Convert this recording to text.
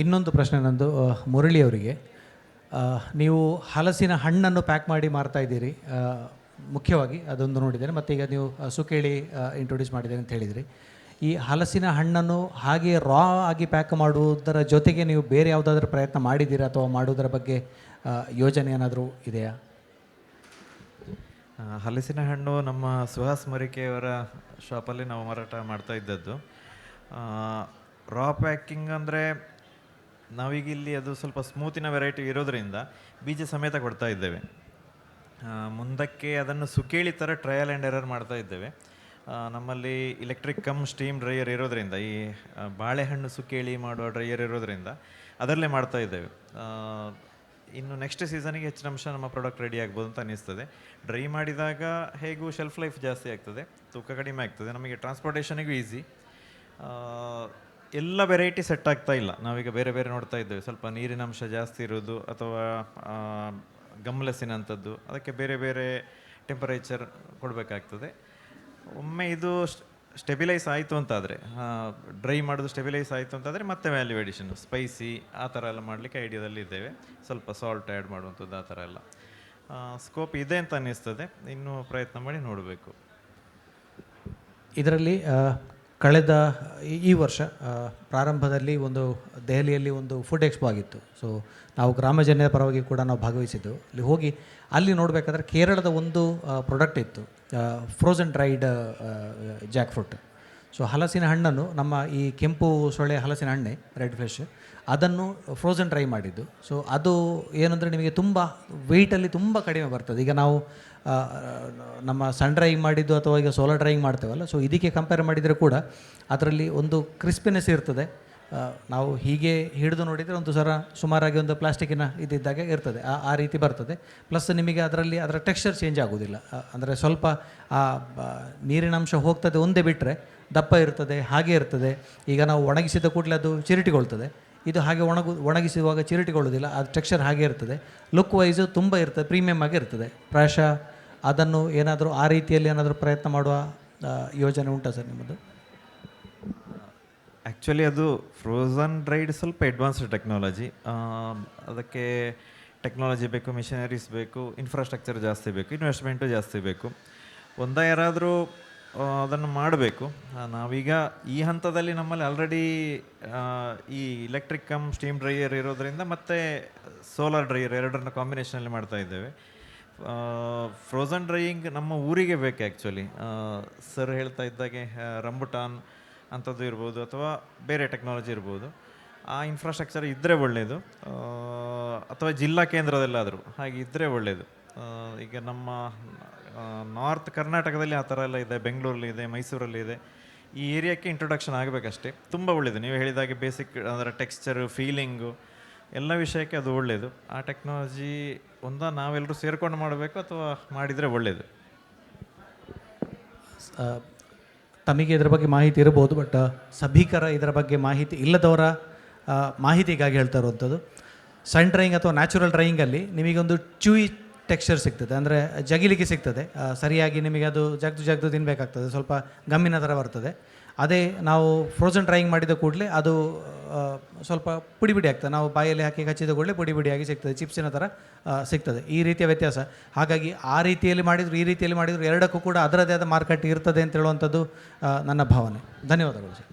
ಇನ್ನೊಂದು ಪ್ರಶ್ನೆ ನಂದು ಮುರಳಿ ಅವರಿಗೆ ನೀವು ಹಲಸಿನ ಹಣ್ಣನ್ನು ಪ್ಯಾಕ್ ಮಾಡಿ ಮಾರ್ತಾ ಇದ್ದೀರಿ. ಮುಖ್ಯವಾಗಿ ಅದೊಂದು ನೋಡಿದ್ದೇನೆ. ಮತ್ತು ಈಗ ನೀವು ಸುಕೇಳಿ ಇಂಟ್ರೊಡ್ಯೂಸ್ ಮಾಡಿದ್ದೀರಿ ಅಂತ ಹೇಳಿದಿರಿ. ಈ ಹಲಸಿನ ಹಣ್ಣನ್ನು ಹಾಗೆ ರಾ ಆಗಿ ಪ್ಯಾಕ್ ಮಾಡುವುದರ ಜೊತೆಗೆ ನೀವು ಬೇರೆ ಯಾವುದಾದ್ರೂ ಪ್ರಯತ್ನ ಮಾಡಿದ್ದೀರಾ? ಅಥವಾ ಮಾಡುವುದರ ಬಗ್ಗೆ ಯೋಜನೆ ಏನಾದರೂ ಇದೆಯಾ? ಹಲಸಿನ ಹಣ್ಣು ನಮ್ಮ ಸುಹಾಸ್ ಮರಿಕೆಯವರ ಶಾಪಲ್ಲಿ ನಾವು ಮಾರಾಟ ಮಾಡ್ತಾ ಇದ್ದದ್ದು. ರಾ ಪ್ಯಾಕಿಂಗ್ ಅಂದರೆ ನಾವೀಗ ಇಲ್ಲಿ ಅದು ಸ್ವಲ್ಪ ಸ್ಮೂತಿನ ವೆರೈಟಿ ಇರೋದ್ರಿಂದ ಬೀಜ ಸಮೇತ ಕೊಡ್ತಾ ಇದ್ದೇವೆ. ಮುಂದಕ್ಕೆ ಅದನ್ನು ಸುಕೇಳಿ ಥರ ಟ್ರಯಲ್ ಆ್ಯಂಡ್ ಎರರ್ ಮಾಡ್ತಾ ಇದ್ದೇವೆ. ನಮ್ಮಲ್ಲಿ ಇಲೆಕ್ಟ್ರಿಕ್ ಕಮ್ ಸ್ಟೀಮ್ ಡ್ರೈಯರ್ ಇರೋದರಿಂದ, ಈ ಬಾಳೆಹಣ್ಣು ಸುಕೇಳಿ ಮಾಡುವ ಡ್ರೈಯರ್ ಇರೋದ್ರಿಂದ ಅದರಲ್ಲೇ ಮಾಡ್ತಾ ಇದ್ದೇವೆ. ಇನ್ನು ನೆಕ್ಸ್ಟ್ ಸೀಸನಿಗೆ ಹೆಚ್ಚಿನ ಅಂಶ ನಮ್ಮ ಪ್ರಾಡಕ್ಟ್ ರೆಡಿ ಆಗ್ಬೋದು ಅಂತ ಅನಿಸ್ತದೆ ಡ್ರೈ ಮಾಡಿದಾಗ ಹೇಗೂ ಶೆಲ್ಫ್ ಲೈಫ್ ಜಾಸ್ತಿ ಆಗ್ತದೆ, ತೂಕ ಕಡಿಮೆ ಆಗ್ತದೆ, ನಮಗೆ ಟ್ರಾನ್ಸ್ಪೋರ್ಟೇಷನಿಗೂ ಈಸಿ ಎಲ್ಲ ವೆರೈಟಿ ಸೆಟ್ ಆಗ್ತಾ ಇಲ್ಲ. ನಾವೀಗ ಬೇರೆ ಬೇರೆ ನೋಡ್ತಾ ಇದ್ದೇವೆ. ಸ್ವಲ್ಪ ನೀರಿನ ಅಂಶ ಜಾಸ್ತಿ ಇರೋದು ಅಥವಾ ಗಮ್ಲೆಸ್ಸಿನಂಥದ್ದು ಅದಕ್ಕೆ ಬೇರೆ ಬೇರೆ ಟೆಂಪರೇಚರ್ ಕೊಡಬೇಕಾಗ್ತದೆ. ಒಮ್ಮೆ ಇದು ಸ್ಟೆಬಿಲೈಸ್ ಆಯಿತು ಅಂತಾದರೆ ಡ್ರೈ ಮಾಡೋದು ಸ್ಟೆಬಿಲೈಸ್ ಆಯಿತು ಅಂತಾದರೆ ಮತ್ತೆ ವ್ಯಾಲ್ಯೂ ಎಡಿಷನ್ ಸ್ಪೈಸಿ ಆ ಥರ ಎಲ್ಲ ಮಾಡಲಿಕ್ಕೆ ಐಡಿಯಾದಲ್ಲಿ ಇದ್ದೇವೆ. ಸ್ವಲ್ಪ ಸಾಲ್ಟ್ ಆ್ಯಡ್ ಮಾಡುವಂಥದ್ದು ಆ ಥರ ಎಲ್ಲ. ಸ್ಕೋಪ್ ಇದೆ ಅಂತ ಅನ್ನಿಸ್ತದೆ. ಇನ್ನೂ ಪ್ರಯತ್ನ ಮಾಡಿ ನೋಡಬೇಕು. ಇದರಲ್ಲಿ ಕಳೆದ ಈ- ವರ್ಷ ಪ್ರಾರಂಭದಲ್ಲಿ ಒಂದು ದೆಹಲಿಯಲ್ಲಿ ಒಂದು ಫುಡ್ ಎಕ್ಸ್ಪೋ ಆಗಿತ್ತು. ಸೊ ನಾವು ಗ್ರಾಮಜನ್ಯದ ಪರವಾಗಿ ಕೂಡ ನಾವು ಭಾಗವಹಿಸಿದ್ದು. ಅಲ್ಲಿ ಹೋಗಿ ಅಲ್ಲಿ ನೋಡಬೇಕಾದ್ರೆ ಕೇರಳದ ಒಂದು ಪ್ರಾಡಕ್ಟ್ ಇತ್ತು frozen dried jackfruit so ಹಲಸಿನ ಹಣ್ಣನ್ನು ನಮ್ಮ ಈ ಕೆಂಪು ಸೊಳ್ಳೆ ಹಲಸಿನ ಹಣ್ಣೆ ರೆಡ್ ಫ್ರೆಶ್ ಅದನ್ನು ಫ್ರೋಸನ್ ಡ್ರೈ ಮಾಡಿದ್ದು. ಸೊ ಅದು ಏನಂದರೆ ನಿಮಗೆ ತುಂಬ ವೆಯ್ಟಲ್ಲಿ ತುಂಬ ಕಡಿಮೆ ಬರ್ತದೆ. ಈಗ ನಾವು ನಮ್ಮ ಸನ್ ಡ್ರೈ ಮಾಡಿದ್ದು ಅಥವಾ ಈಗ ಸೋಲಾರ್ ಡ್ರೈಯಿಂಗ್ ಮಾಡ್ತೇವಲ್ಲ ಸೊ ಇದಕ್ಕೆ ಕಂಪೇರ್ ಮಾಡಿದರೆ ಕೂಡ ಅದರಲ್ಲಿ ಒಂದು ಕ್ರಿಸ್ಪಿನೆಸ್ ಇರ್ತದೆ. ನಾವು ಹೀಗೆ ಹಿಡಿದು ನೋಡಿದರೆ ಒಂದು ಸರ ಸುಮಾರಾಗಿ ಒಂದು ಪ್ಲಾಸ್ಟಿಕ್ಕಿನ ಇದ್ದಿದ್ದಾಗೆ ಇರ್ತದೆ. ಆ ಆ ರೀತಿ ಬರ್ತದೆ. ಪ್ಲಸ್ ನಿಮಗೆ ಅದರಲ್ಲಿ ಅದರ ಟೆಕ್ಸ್ಚರ್ ಚೇಂಜ್ ಆಗೋದಿಲ್ಲ. ಅಂದರೆ ಸ್ವಲ್ಪ ಆ ನೀರಿನ ಅಂಶ ಹೋಗ್ತದೆ ಒಂದೇ ಬಿಟ್ಟರೆ ದಪ್ಪ ಇರ್ತದೆ, ಹಾಗೆ ಇರ್ತದೆ. ಈಗ ನಾವು ಒಣಗಿಸಿದ ಕೂಡಲೇ ಅದು ಚಿರಿಟಿಗೊಳ್ತದೆ ಇದು ಹಾಗೆ ಒಣಗು, ಒಣಗಿಸುವಾಗ ಚಿರಿಟಿಗೊಳ್ಳೋದಿಲ್ಲ ಅದು ಟೆಕ್ಸ್ಚರ್ ಹಾಗೆ ಇರ್ತದೆ. ಲುಕ್ ವೈಸು ತುಂಬ ಇರ್ತದೆ ಪ್ರೀಮಿಯಮ್ ಆಗಿ ಇರ್ತದೆ. ಪ್ರಾಯಶಃ ಅದನ್ನು ಏನಾದರೂ ಆ ರೀತಿಯಲ್ಲಿ ಏನಾದರೂ ಪ್ರಯತ್ನ ಮಾಡುವ ಯೋಜನೆ ಉಂಟಾ ಸರ್ ನಿಮ್ಮದು? ಆ್ಯಕ್ಚುಲಿ ಅದು ಫ್ರೋಝನ್ ಡ್ರೈಡ್ ಸ್ವಲ್ಪ ಅಡ್ವಾನ್ಸ್ಡ್ ಟೆಕ್ನಾಲಜಿ ಅದಕ್ಕೆ ಟೆಕ್ನಾಲಜಿ ಬೇಕು ಮಿಷನರೀಸ್ ಬೇಕು ಇನ್ಫ್ರಾಸ್ಟ್ರಕ್ಚರ್ ಜಾಸ್ತಿ ಬೇಕು ಇನ್ವೆಸ್ಟ್ಮೆಂಟು ಜಾಸ್ತಿ ಬೇಕು. ಒಂದ ಯಾರಾದರೂ ಅದನ್ನು ಮಾಡಬೇಕು. ನಾವೀಗ ಈ ಹಂತದಲ್ಲಿ ನಮ್ಮಲ್ಲಿ ಆಲ್ರೆಡಿ ಈ ಇಲೆಕ್ಟ್ರಿಕ್ ಕಮ್ ಸ್ಟೀಮ್ ಡ್ರೈಯರ್ ಇರೋದರಿಂದ ಮತ್ತು ಸೋಲಾರ್ ಡ್ರೈಯರ್ ಎರಡರನ್ನ ಕಾಂಬಿನೇಷನಲ್ಲಿ ಮಾಡ್ತಾ ಇದ್ದೇವೆ. ಫ್ರೋಝನ್ ಡ್ರೈಯಿಂಗ್ ನಮ್ಮ ಊರಿಗೆ ಬೇಕು ಆ್ಯಕ್ಚುಲಿ ಸರ್ ಹೇಳ್ತಾ ಇದ್ದಾಗೆ ರಂಬುಟಾನ್ ಅಂಥದ್ದು ಇರ್ಬೋದು ಅಥವಾ ಬೇರೆ ಟೆಕ್ನಾಲಜಿ ಇರ್ಬೋದು. ಆ ಇನ್ಫ್ರಾಸ್ಟ್ರಕ್ಚರ್ ಇದ್ದರೆ ಒಳ್ಳೆಯದು ಅಥವಾ ಜಿಲ್ಲಾ ಕೇಂದ್ರದಲ್ಲಾದರೂ ಹಾಗೆ ಇದ್ದರೆ ಒಳ್ಳೆಯದು ಈಗ ನಮ್ಮ ನಾರ್ತ್ ಕರ್ನಾಟಕದಲ್ಲಿ ಆ ಥರ ಎಲ್ಲ ಇದೆ, ಬೆಂಗಳೂರಲ್ಲಿ ಇದೆ, ಮೈಸೂರಲ್ಲಿ ಇದೆ. ಈ ಏರಿಯಾಕ್ಕೆ ಇಂಟ್ರೊಡಕ್ಷನ್ ಆಗಬೇಕಷ್ಟೇ. ತುಂಬ ಒಳ್ಳೆಯದು ನೀವು ಹೇಳಿದಾಗೆ ಬೇಸಿಕ್ ಅದರ ಟೆಕ್ಸ್ಚರು ಫೀಲಿಂಗು ಎಲ್ಲ ವಿಷಯಕ್ಕೆ ಅದು ಒಳ್ಳೆಯದು ಆ ಟೆಕ್ನಾಲಜಿ ಒಂದ ನಾವೆಲ್ಲರೂ ಸೇರಿಕೊಂಡು ಮಾಡಬೇಕು ಅಥವಾ ಮಾಡಿದರೆ ಒಳ್ಳೆಯದು ತಮಗೆ ಇದರ ಬಗ್ಗೆ ಮಾಹಿತಿ ಇರಬಹುದು ಬಟ್ ಸಭಿಕರ ಇದರ ಬಗ್ಗೆ ಮಾಹಿತಿ ಇಲ್ಲದವರ ಮಾಹಿತಿಗಾಗಿ ಹೇಳ್ತಾ ಇರುವಂಥದ್ದು. ಸನ್ ಡ್ರೈಯಿಂಗ್ ಅಥವಾ ನ್ಯಾಚುರಲ್ ಡ್ರೈಯಿಂಗಲ್ಲಿ ನಿಮಗೊಂದು ಚೂಯಿ ಟೆಕ್ಸ್ಚರ್ ಸಿಗ್ತದೆ, ಅಂದರೆ ಜಗಿಲಿಕ್ಕೆ ಸಿಗ್ತದೆ. ಸರಿಯಾಗಿ ನಿಮಗೆ ಅದು ಜಗ್ದು ಜಗ್ದು ತಿನ್ನಬೇಕಾಗ್ತದೆ ಸ್ವಲ್ಪ ಗಮ್ಮಿನ ಥರ ಬರ್ತದೆ. ಅದೇ ನಾವು ಫ್ರೋಸನ್ ಡ್ರೈಯಿಂಗ್ ಮಾಡಿದ ಕೂಡಲೇ ಅದು ಸ್ವಲ್ಪ ಪುಡಿ ಪುಡಿ ಆಗ್ತದೆ. ನಾವು ಬಾಯಲ್ಲಿ ಹಾಕಿ ಹಚ್ಚಿದ ಕೂಡಲೇ ಪುಡಿ ಪುಡಿಯಾಗಿ ಸಿಗ್ತದೆ, ಚಿಪ್ಸಿನ ಥರ ಸಿಗ್ತದೆ. ಈ ರೀತಿಯ ವ್ಯತ್ಯಾಸ. ಹಾಗಾಗಿ ಆ ರೀತಿಯಲ್ಲಿ ಮಾಡಿದ್ರು, ಈ ರೀತಿಯಲ್ಲಿ ಮಾಡಿದ್ರು, ಎರಡಕ್ಕೂ ಕೂಡ ಅದರದೇ ಆದ ಮಾರ್ಕೆಟ್ ಇರ್ತದೆ ಅಂತ ಹೇಳುವಂಥದ್ದು ನನ್ನ ಭಾವನೆ. ಧನ್ಯವಾದಗಳು ಸರ್.